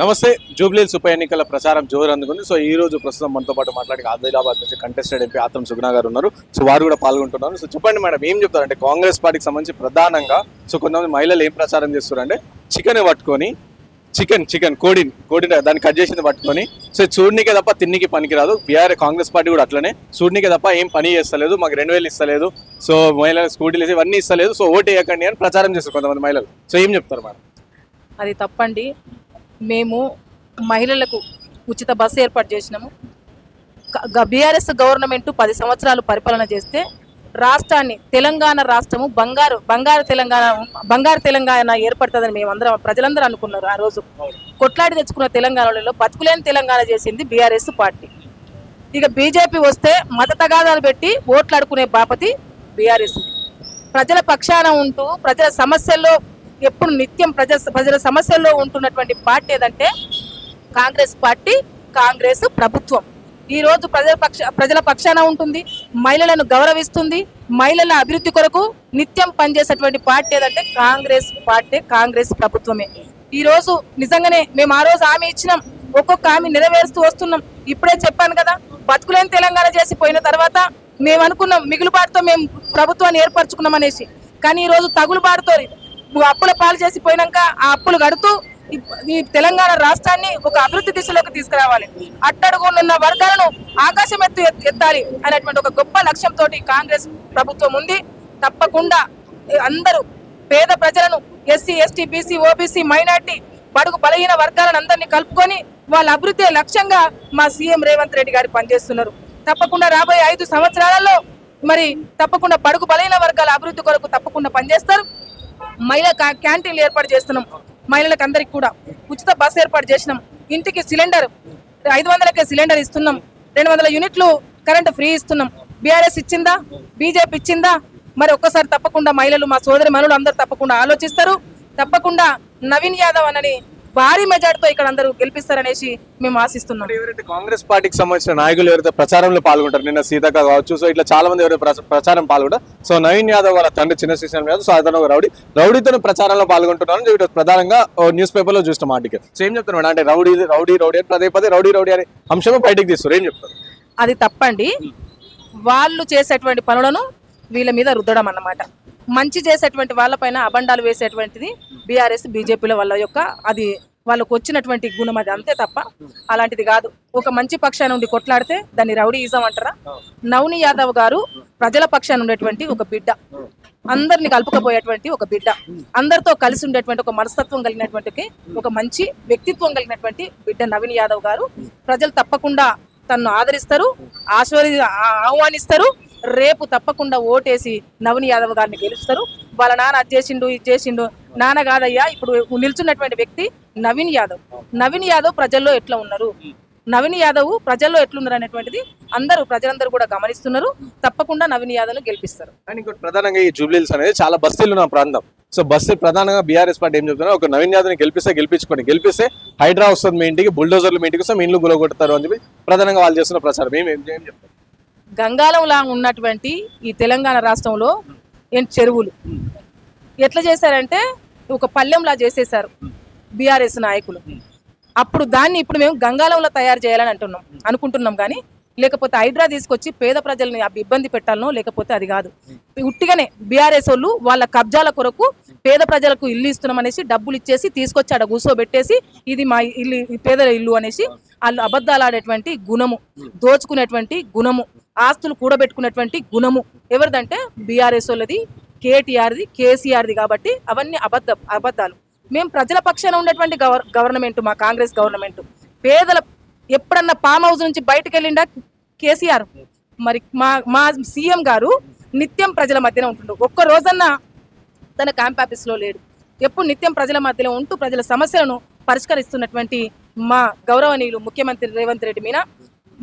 నమస్తే. జూబ్లీల్స్ ఉప ఎన్నికల ప్రచారం జోరు అందుకుంది సో ఈ రోజు ప్రస్తుతం మనతో పాటు మాట్లాడి ఆదిలాబాద్ నుంచి కంటెస్టెడ్ ఎంపీ ఆత్రం సుగుణ గారు ఉన్నారు. సో వారు కూడా పాల్గొంటున్నారు. సో చెప్పండి మేడం ఏం చెప్తారంటే కాంగ్రెస్ పార్టీకి సంబంధించి ప్రధానంగా సో కొంతమంది మహిళలు ఏం ప్రచారం చేస్తారంటే చికెన్ పట్టుకొని చికెన్ చికెన్ కోడిని కోడిని దాన్ని కట్ చేసింది పట్టుకొని సో చూడనికే తప్ప తిన్నికి పనికిరాదు. బీఆర్ కాంగ్రెస్ పార్టీ కూడా అట్లనే చూడనికే తప్ప ఏం పని చేస్తలేదు మాకు రెండు వేలు ఇస్తలేదు సో మహిళలకు స్కూటీలు వేసి ఇవన్నీ ఇస్తలేదు సో ఓటు వేయకండి అని ప్రచారం చేస్తారు కొంతమంది మహిళలు. సో ఏం చెప్తారు మేడం? అది తప్పండి. మేము మహిళలకు ఉచిత బస్సు ఏర్పాటు చేసినాము. బీఆర్ఎస్ గవర్నమెంట్ పది సంవత్సరాలు పరిపాలన చేస్తే రాష్ట్రాన్ని తెలంగాణ రాష్ట్రము బంగారు బంగారు తెలంగాణ బంగారు తెలంగాణ ఏర్పడుతుందని మేమందరం ప్రజలందరూ అనుకున్నారు ఆ రోజు. కొట్లాడి తెచ్చుకున్న తెలంగాణలో బతుకులేని తెలంగాణ చేసింది బీఆర్ఎస్ పార్టీ. ఇక బీజేపీ వస్తే మత తగాదాలు పెట్టి ఓట్లాడుకునే బాపతి బీఆర్ఎస్. ప్రజల పక్షాన ఉంటూ ప్రజల సమస్యల్లో ఎప్పుడు నిత్యం ప్రజా ప్రజల సమస్యల్లో ఉంటున్నటువంటి పార్టీ ఏదంటే కాంగ్రెస్ పార్టీ కాంగ్రెస్ ప్రభుత్వం. ఈరోజు ప్రజల పక్ష ప్రజల పక్షాన ఉంటుంది మహిళలను గౌరవిస్తుంది మహిళల అభివృద్ధి కొరకు నిత్యం పనిచేసేటువంటి పార్టీ ఏదంటే కాంగ్రెస్ పార్టీ కాంగ్రెస్ ప్రభుత్వమే. ఈరోజు నిజంగానే మేము ఆ రోజు హామీ ఇచ్చినాం ఒక్కొక్క హామీ నెరవేరుస్తూ వస్తున్నాం. ఇప్పుడే చెప్పాను కదా బతుకులేని తెలంగాణ చేసి పోయిన తర్వాత మేము అనుకున్నాం మిగులుబాటుతో మేము ప్రభుత్వాన్ని ఏర్పరచుకున్నాం అనేసి. కానీ ఈరోజు రోజు తగులుబాటుతో అప్పుల పాలు చేసి పోయినాక ఆ అప్పులు కడుతూ ఈ- తెలంగాణ రాష్ట్రాన్ని ఒక అభివృద్ధి దిశలోకి తీసుకురావాలి. అట్టడుగున్న వర్గాలను ఆకాశం ఎత్తు ఎత్- ఎత్తాలి అనేటువంటి ఒక గొప్ప లక్ష్యంతో కాంగ్రెస్ ప్రభుత్వం ఉంది. తప్పకుండా అందరూ పేద ప్రజలను SC ST BC OBC minority బడుగు బలహీన వర్గాలను అందరినీ కలుపుకొని వాళ్ళ అభివృద్ధి లక్ష్యంగా మా సీఎం రేవంత్ రెడ్డి గారు పనిచేస్తున్నారు. తప్పకుండా రాబోయే ఐదు సంవత్సరాలలో మరి తప్పకుండా బడుగు బలహీన వర్గాల అభివృద్ధి కొరకు తప్పకుండా పనిచేస్తారు. మహిళా క్యా- క్యాంటీన్లు ఏర్పాటు చేస్తున్నాం. మహిళలకు అందరికి కూడా ఉచిత బస్సు ఏర్పాటు చేసినాం. ఇంటికి సిలిండర్ ఐదు వందలకే సిలిండర్ ఇస్తున్నాం. రెండు వందల యూనిట్లు కరెంటు ఫ్రీ ఇస్తున్నాం. బీఆర్ఎస్ ఇచ్చిందా? బీజేపీ ఇచ్చిందా? మరి ఒక్కసారి తప్పకుండా మహిళలు మా సోదరి మనులు అందరూ తప్పకుండా ఆలోచిస్తారు. తప్పకుండా నవీన్ యాదవ్ అనని భారీ మెజార్టీతో ఇక్కడ అందరూ గెలిపిస్తారనేసి మేము ఆశిస్తున్నాం. ఎవరైతే కాంగ్రెస్ పార్టీకి సంబంధించిన నాయకులు ఎవరైతే ప్రచారంలో పాల్గొంటారు నిన్న సీతక్క కావచ్చు సో ఇట్లా చాలా మంది ఎవరైతే ప్రచ- ప్రచారం పాల్గొంటారు సో నవీన్ యాదవ్ వాళ్ళ తండ్రి చిన్న శ్రీశైలం యాదవ్ సో అతను ఒక రౌడీ. రౌడీతో ప్రచారంలో పాల్గొంటున్నారని వీటి ప్రధానంగా న్యూస్ పేపర్లో చూసిన ఆర్టికల్ సో ఏం చెప్తారు మేడం? అంటే రౌడీ రౌడీ రౌడీ అని పదే పదే రౌడీ రౌడీ అనే అంశమే బయటికి తీస్తారు ఏం చెప్తారు? అది తప్పండి. వాళ్ళు చేసేటువంటి పనులను వీళ్ళ మీద రుద్దడం అన్నమాట. మంచి చేసేటువంటి వాళ్ళపైన అబండాలు వేసేటువంటిది బీఆర్ఎస్ బీజేపీల వాళ్ళ యొక్క అది వాళ్ళకు వచ్చినటువంటి గుణం అది అంతే తప్ప అలాంటిది కాదు. ఒక మంచి పక్షాన్ని ఉండి కొట్లాడితే దాన్ని రౌడీయిజం అంటారా? నవని యాదవ్ గారు ప్రజల పక్షాన్ని ఉండేటువంటి ఒక బిడ్డ. అందరిని కలుపుకపోయేటువంటి ఒక బిడ్డ. అందరితో కలిసి ఉండేటువంటి ఒక మనస్తత్వం కలిగినటువంటి ఒక మంచి వ్యక్తిత్వం కలిగినటువంటి బిడ్డ నవీన్ యాదవ్ గారు. ప్రజలు తప్పకుండా తను ఆదరిస్తారు ఆశీర్వది ఆహ్వానిస్తారు. రేపు తప్పకుండా ఓటేసి నవని యాదవ్ గారిని గెలుస్తారు. వాళ్ళ నాన్న అది చేసిండు ఇది చేసిండు. నాన్న కాదయ్యా ఇప్పుడు నిల్చున్నటువంటి వ్యక్తి నవీన్ యాదవ్. నవీన్ యాదవ్ ప్రజల్లో ఎట్లా ఉన్నారు? నవీన్ యాదవ్ ప్రజల్లో ఎట్లున్నారు అనేటువంటిది అందరూ ప్రజలందరూ కూడా గమనిస్తున్నారు. తప్పకుండా నవీన్ యాదవ్ గెలిపిస్తారు. అండ్ ఇంకోటి ప్రధానంగా ఈ జూబ్లీస్ అనేది చాలా బస్తీలు ఉన్న ప్రాంతం. సో బస్తీ ప్రధానంగా బీఆర్ఎస్ పార్టీ ఏం చెప్తున్నారు? ఒక నవీన్ యాదవ్ని గెలిపిస్తే గెలిపించుకోండి. గెలిపిస్తే హైడ్రా వస్తుంది మీ ఇంటికి బుల్డోజర్లు మీ ఇంటికి వస్తే మీ ఇల్లు గులగొడతారు అని చెప్పి ప్రధానంగా వాళ్ళు చేస్తున్న ప్రచారం. మేము ఏం ఏం చెప్తారు? గంగాలంలా ఉన్నటువంటి ఈ తెలంగాణ రాష్ట్రంలో ఏంటి చెరువులు? ఎట్లా చేశారంటే ఒక పల్లెంలా చేసేసారు బీఆర్ఎస్ నాయకులు. అప్పుడు దాన్ని ఇప్పుడు మేము గంగాలంలో తయారు చేయాలని అంటున్నాం అనుకుంటున్నాం కానీ లేకపోతే హైడ్రా తీసుకొచ్చి పేద ప్రజల్ని ఇబ్బంది పెట్టాలనో లేకపోతే అది కాదు. ఉట్టిగానే బీఆర్ఎస్ వాళ్ళు వాళ్ళ కబ్జాల కొరకు పేద ప్రజలకు ఇల్లు ఇస్తున్నాం అనేసి డబ్బులు ఇచ్చేసి తీసుకొచ్చి ఆడ కూర్చోబెట్టేసి ఇది మా ఇల్లు పేదల ఇల్లు అనేసి వాళ్ళు అబద్ధాలు ఆడేటువంటి గుణము దోచుకునేటువంటి గుణము ఆస్తులు కూడబెట్టుకునేటువంటి గుణము. ఎవరిదంటే బీఆర్ఎస్ వాళ్ళది కేటీఆర్ది కేసీఆర్ది కాబట్టి అవన్నీ అబద్ధ అబద్ధాలు. మేము ప్రజల పక్షాన ఉన్నటువంటి గవర్ గవర్నమెంట్ మా కాంగ్రెస్ గవర్నమెంట్. పేదల ఎప్పుడన్నా ఫామ్ హౌస్ నుంచి బయటకు వెళ్ళిండా కేసీఆర్? మరి మా మా సీఎం గారు నిత్యం ప్రజల మధ్యన ఉంటుండు. ఒక్క రోజన్నా తన క్యాంప్ ఆఫీస్లో లేడు. ఎప్పుడు నిత్యం ప్రజల మధ్యలో ఉంటూ ప్రజల సమస్యలను పరిష్కరిస్తున్నటువంటి మా గౌరవనీయులు ముఖ్యమంత్రి రేవంత్ రెడ్డి మీద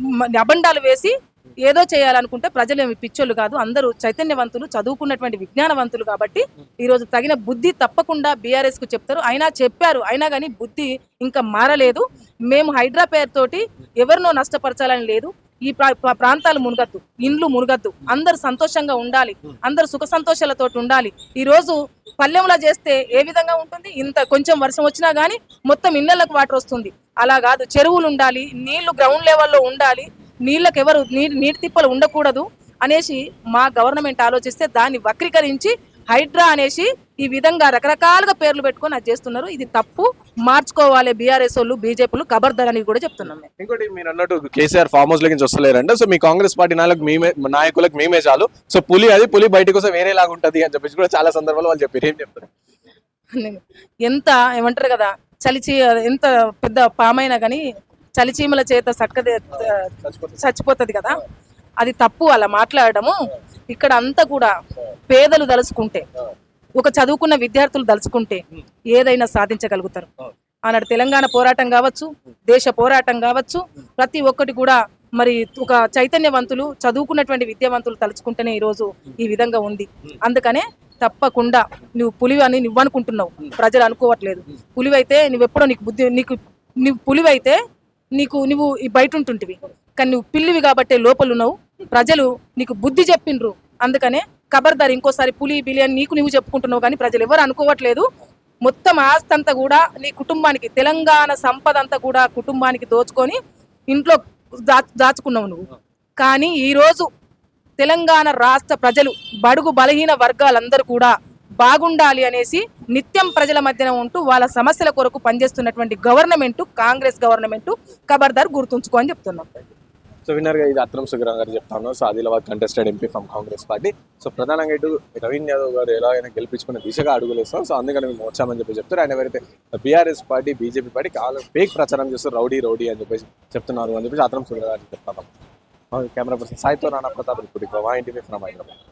మ- అబండాలు వేసి ఏదో చేయాలనుకుంటే ప్రజలు ఏమి పిచ్చోళ్ళు కాదు. అందరూ చైతన్యవంతులు చదువుకున్నటువంటి విజ్ఞానవంతులు కాబట్టి ఈరోజు తగిన బుద్ధి తప్పకుండా బీఆర్ఎస్కు చెప్తారు. అయినా చెప్పారు. అయినా కానీ బుద్ధి ఇంకా మారలేదు. మేము హైడ్రా పేరుతోటి ఎవరినో నష్టపరచాలని లేదు. ఈ ప్రా- ప్రాంతాలు మునగద్దు ఇండ్లు మునగద్దు. అందరు సంతోషంగా ఉండాలి. అందరు సుఖ సంతోషాలతో ఉండాలి. ఈ రోజు పల్లెంలో చేస్తే ఏ విధంగా ఉంటుంది? ఇంత కొంచెం వర్షం వచ్చినా గానీ మొత్తం ఇళ్ళకి వాటర్ వస్తుంది. అలా కాదు చెరువులు ఉండాలి నీళ్ళు గ్రౌండ్ లెవెల్లో ఉండాలి. నీళ్ళకి ఎవరు నీటి నీటి తిప్పలు ఉండకూడదు అనేసి మా గవర్నమెంట్ ఆలోచిస్తే దాన్ని వక్రీకరించి హైడ్రా అనేసి ఈ విధంగా రకరకాలుగా పేర్లు పెట్టుకొని అది చేస్తున్నారు. ఇది తప్పు. మార్చుకోవాలి బీఆర్ఎస్ వాళ్ళు బీజేపీలు ఖబర్దార్ అని కూడా చెప్తున్నాం ఇంకోటి మీరు అన్నట్టు కేసీఆర్ ఫామ్ హౌస్ నుంచి వస్తలేరంటే సో మీ కాంగ్రెస్ పార్టీ నాయకులకు మేమే నాయకులకు మేమే చాలు. సో పులి అది పులి బయటకు వస్తే వేరేలాగా ఉంటది అని చెప్పేసి కూడా చాలా సందర్భాలు వాళ్ళు చెప్పారు. ఏం చెప్తారు? ఎంత ఏమంటారు కదా చలిచి ఎంత పెద్ద పామైనా కానీ చలిచీమల చేత సట్క చచ్చిపోతుంది. కదా. అది తప్పు అలా మాట్లాడడము. ఇక్కడ అంతా కూడా పేదలు దలుచుకుంటే ఒక చదువుకున్న విద్యార్థులు దలుచుకుంటే ఏదైనా సాధించగలుగుతారు. ఆనాడు తెలంగాణ పోరాటం కావచ్చు దేశ పోరాటం కావచ్చు ప్రతి ఒక్కటి కూడా మరి ఒక చైతన్యవంతులు చదువుకున్నటువంటి విద్యావంతులు తలుచుకుంటేనే ఈరోజు ఈ విధంగా ఉంది. అందుకనే తప్పకుండా నువ్వు పులివి అని నువ్వు అనుకుంటున్నావు ప్రజలు అనుకోవట్లేదు. పులివైతే నువ్వెప్పుడో నీకు బుద్ధి నీకు నువ్వు పులివైతే నీకు నువ్వు ఈ బయట ఉంటుంటివి. కానీ నువ్వు పిల్లివి కాబట్టే లోపల ఉన్నావు ప్రజలు నీకు బుద్ధి చెప్పిండ్రు. అందుకనే ఖబర్దార్ ఇంకోసారి పులి బిలి అని నీకు నువ్వు చెప్పుకుంటున్నావు కానీ ప్రజలు ఎవరు అనుకోవట్లేదు. మొత్తం ఆస్తి అంతా కూడా నీ కుటుంబానికి తెలంగాణ సంపద అంతా కూడా కుటుంబానికి దోచుకొని ఇంట్లో దా దాచుకున్నావు నువ్వు. కానీ ఈరోజు తెలంగాణ రాష్ట్ర ప్రజలు బడుగు బలహీన వర్గాలందరూ కూడా బాగుండాలి అనేసి నిత్యం ప్రజల మధ్యన ఉంటూ వాళ్ళ సమస్యల కొరకు పనిచేస్తున్నటువంటి గవర్నమెంట్ కాంగ్రెస్ గవర్నమెంట్ ఖబర్దార్ గుర్తుంచుకో అని చెప్తున్నాం. సో విన్నర్ ఇది అత్రం సుగ్రహం గారు చెప్తాను. So Adilabad contested MP from Congress party. So ప్రధానంగా ఇటు రవీన్ యాదవ్ గారు ఎలాగైనా గెలిపించుకునే దిశగా అడుగులేస్తాం సో అందుకని మేము వచ్చామని చెప్పి చెప్తారు. ఆయన ఎవరైతే బీఆర్ఎస్ పార్టీ బీజేపీ పార్టీ చాలా ఫేక్ ప్రచారం చేస్తారు రౌడీ రౌడీ అని చెప్పేసి చెప్తున్నారు అని చెప్పేసి అత్రం సుగ్రహం గారు చెప్తాను కెమెరా పర్సన్ సాయితో రాణా ప్రతాప్ ఇప్పుడు మా ఇంటికి ఫ్రమ్ హైదరాబాద్.